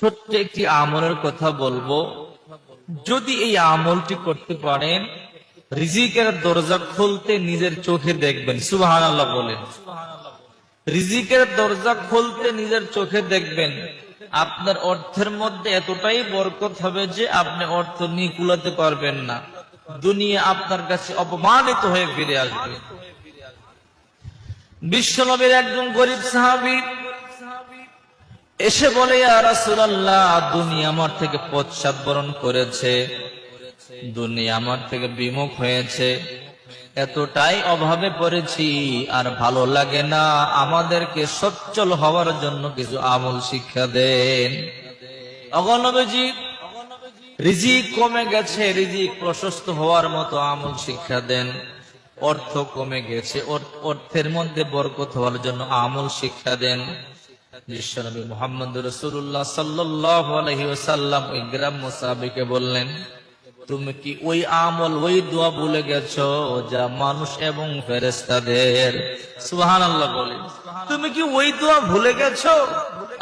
ছোট্ট একটি আমলের কথা বলব। যদি এই আমলটি করতে পারেন, রিজিকের দরজা খুলতে নিজের চোখে দেখবেন। সুবাহান আল্লাহ বলেন। রিজিকের দরজা খুলতে নিজের চোখে দেখবেন। আপনার অর্থের মধ্যে এতটাই বরকত হবে যে আপনি অর্থ নিয়ে কুলাতে পারবেন না। দুনিয়া আপনার কাছে অপমানিত হয়ে ফিরে আসবে। বিশ্বনবীর একজন গরিব সাহাবী এসে বলে দুনিয়া আমার থেকে পশ্চাৎ বরণ করেছে। দুনিয়া আমার থেকে বিমুখ হয়েছে। এতটাই অভাবে পড়েছি, আর ভালো লাগে না। আমাদেরকে সচ্ছল হওয়ার জন্য কিছু আমল শিক্ষা দেন। অগণবীজি রিজিক কমে গেছে, রিজিক প্রশস্ত হওয়ার মতো আমল শিক্ষা দেন। অর্থ কমে গেছে অর- অর্থের মধ্যে বরকত হওয়ার জন্য আমল শিক্ষা দেন। বললেন, তুমি কি ওই আমল, ওই দোয়া ভুলে গেছো যা মানুষ এবং ফেরেস্তাদের সুহান আল্লাহ বলেন, তুমি কি ওই দোয়া ভুলে গেছো?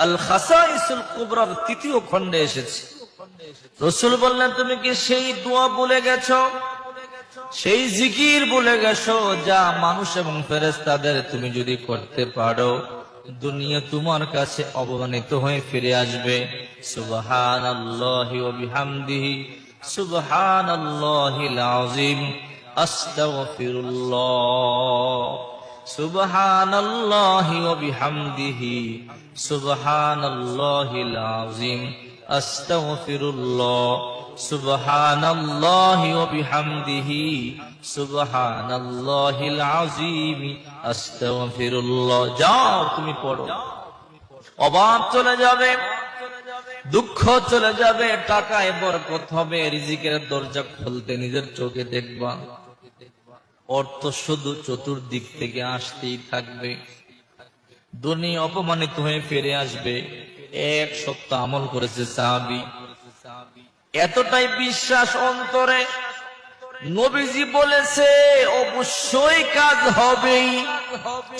আল খাসাইসুল কুবরার তৃতীয় খণ্ডে এসেছে। রসুল বললেন, তুমি কি সেই দোয়া ভুলে গেছো? সেই জিকির বলে গেছো যা মানুষ এবং ফেরেস্তাদের তুমি যদি করতে পারো। দুনিয়া তোমার কাছে অবমানিত হয়ে ফিরে আসবে। সুবহান আল্লাহি সুবহান আল্লাহিল সুবহান আল্লাহি বিহামদিহি সুবহান আল্লাহিল আস্তাগফিরুল্লাহ সুবহান আল্লাহি ওয়া বিহামদিহি সুবহান আযীম যাও, তুমি পড়ো। অভাব চলে যাবে, দুঃখ চলে যাবে, টাকায় বরকত হবে, রিজিকের দরজা খুলতে নিজের চোখে দেখবা। অর্থ শুধু চতুর্দিক থেকে আসতেই থাকবে। দুনিয়া অপমানিত হয়ে ফিরে আসবে। এক সপ্তাহ আমল করেছে সাহাবি। এতটাই বিশ্বাস অন্তরে নবীজি বলেছে, অবশ্যই কাজ হবেই।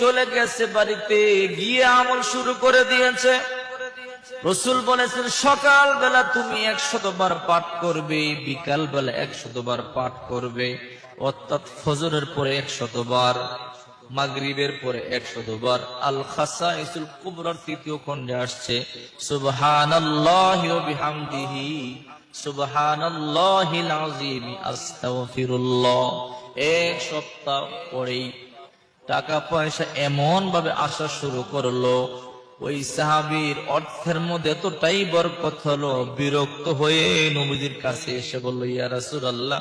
চলে গেছে বাড়িতে, গিয়ে আমল শুরু করে দিয়েছে। রসুল বলেছেন সকাল বেলা তুমি একশত বার পাঠ করবে বিকাল বেলা একশত বার পাঠ করবে, অর্থাৎ ফজরের পরে একশত বার। মাগরিবের পরে একশো দুবার আল খাসা ইসুল কুবরার তৃতীয় খণ্ডে আসছে ওয়া বিহামদিহি আযীম আস্তাগফিরুল্লাহ। এক সপ্তাহ পরেই টাকা পয়সা এমন ভাবে আসা শুরু করল, ওই সাহাবীর অর্থের মধ্যে এতটাই বরকত হলো, বিরক্ত হয়ে নবীজির কাছে এসে বলল, ইয়া রাসূলুল্লাহ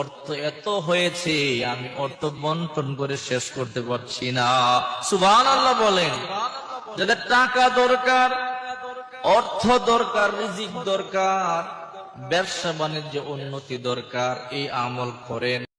অর্থ এত হয়েছে, আমি অর্থ বন্টন করে শেষ করতে পারছি না। সুবান আল্লাহ বলেন, যাদের টাকা দরকার, অর্থ দরকার, রিজিক দরকার, ব্যবসা বাণিজ্য উন্নতি দরকার, এই আমল করেন।